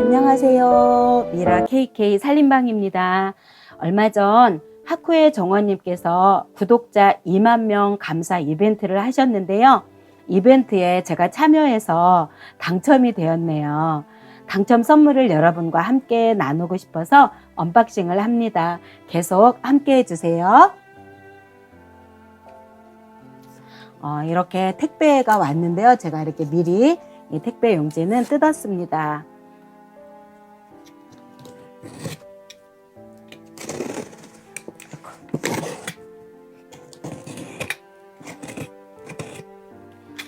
안녕하세요. 미라 KK 살림방입니다. 얼마 전 하쿠의 정원님께서 구독자 2만 명 감사 이벤트를 하셨는데요. 이벤트에 제가 참여해서 당첨이 되었네요. 당첨 선물을 여러분과 함께 나누고 싶어서 언박싱을 합니다. 계속 함께 해주세요. 어, 이렇게 택배가 왔는데요. 제가 이렇게 미리 이 택배 용지는 뜯었습니다.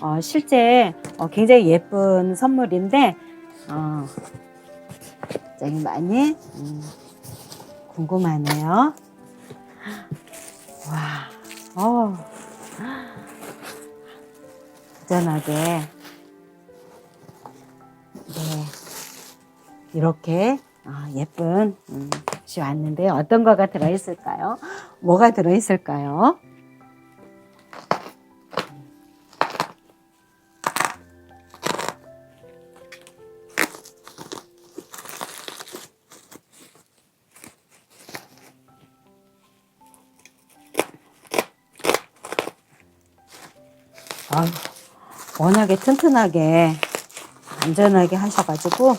어, 실제 어, 굉장히 예쁜 선물인데 어, 굉장히 많이 음, 궁금하네요. 와, 어, 안전하게 네, 이렇게 아, 예쁜 음, 것이 왔는데 어떤 거가 들어있을까요? 뭐가 들어있을까요? 아유, 워낙에 튼튼하게 안전하게 하셔가지고.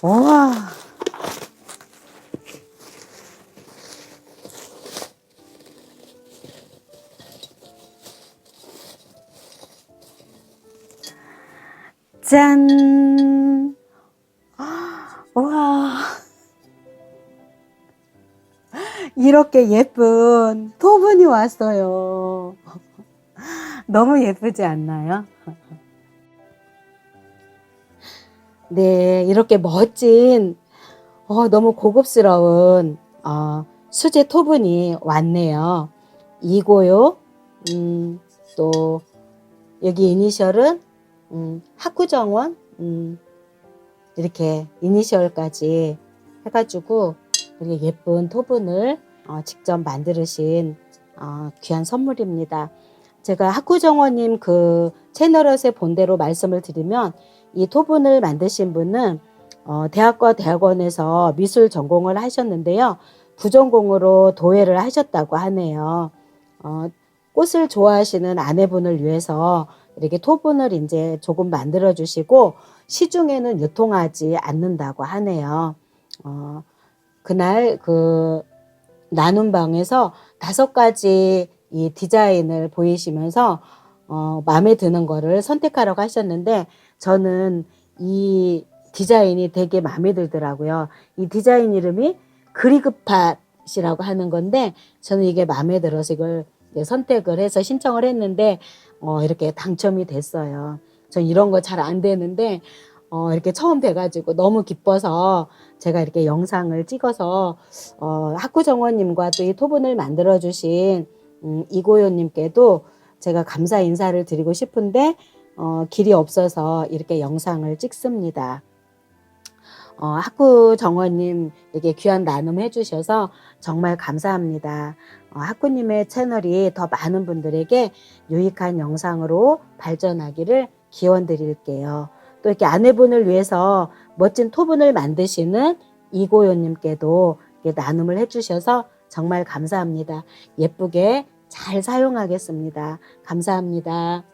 우와. 짠. 우와 이렇게 예쁜 토분이 왔어요. 너무 예쁘지 않나요? 네, 이렇게 멋진, 어, 너무 고급스러운, 어, 수제 토분이 왔네요. 이고요, 음, 또, 여기 이니셜은, 음, 학구정원, 음, 이렇게 이니셜까지 해가지고, 이렇게 예쁜 토분을 어, 직접 만드신 어, 귀한 선물입니다. 제가 학구정원님 그 채널에서 본대로 말씀을 드리면 이 토분을 만드신 분은 어, 대학과 대학원에서 미술 전공을 하셨는데요. 부전공으로 도예를 하셨다고 하네요. 어, 꽃을 좋아하시는 아내분을 위해서 이렇게 토분을 이제 조금 만들어 주시고 시중에는 유통하지 않는다고 하네요. 어, 그날 그 나눔 방에서 다섯 가지 이 디자인을 보이시면서 어, 마음에 드는 거를 선택하라고 하셨는데 저는 이 디자인이 되게 마음에 들더라고요. 이 디자인 이름이 그리그팟이라고 하는 건데 저는 이게 마음에 들어서 이걸 선택을 해서 신청을 했는데 어, 이렇게 당첨이 됐어요. 전 이런 거 잘 안 되는데 어, 이렇게 처음 돼가지고 너무 기뻐서 제가 이렇게 영상을 찍어서 어, 학구정원님과 또 이 토분을 만들어주신 음, 이고요님께도 제가 감사 인사를 드리고 싶은데 어, 길이 없어서 이렇게 영상을 찍습니다. 어, 학구 정원님 이렇게 귀한 나눔 해주셔서 정말 감사합니다. 어, 학구님의 채널이 더 많은 분들에게 유익한 영상으로 발전하기를 기원 드릴게요. 또 이렇게 아내분을 위해서 멋진 토분을 만드시는 이고요님께도 나눔을 해주셔서 정말 감사합니다. 예쁘게 잘 사용하겠습니다. 감사합니다.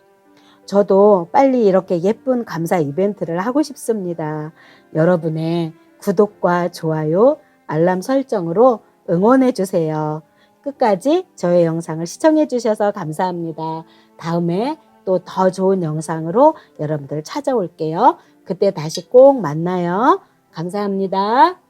저도 빨리 이렇게 예쁜 감사 이벤트를 하고 싶습니다. 여러분의 구독과 좋아요, 알람 설정으로 응원해 주세요. 끝까지 저의 영상을 시청해 주셔서 감사합니다. 다음에 또 더 좋은 영상으로 여러분들 찾아올게요. 그때 다시 꼭 만나요. 감사합니다.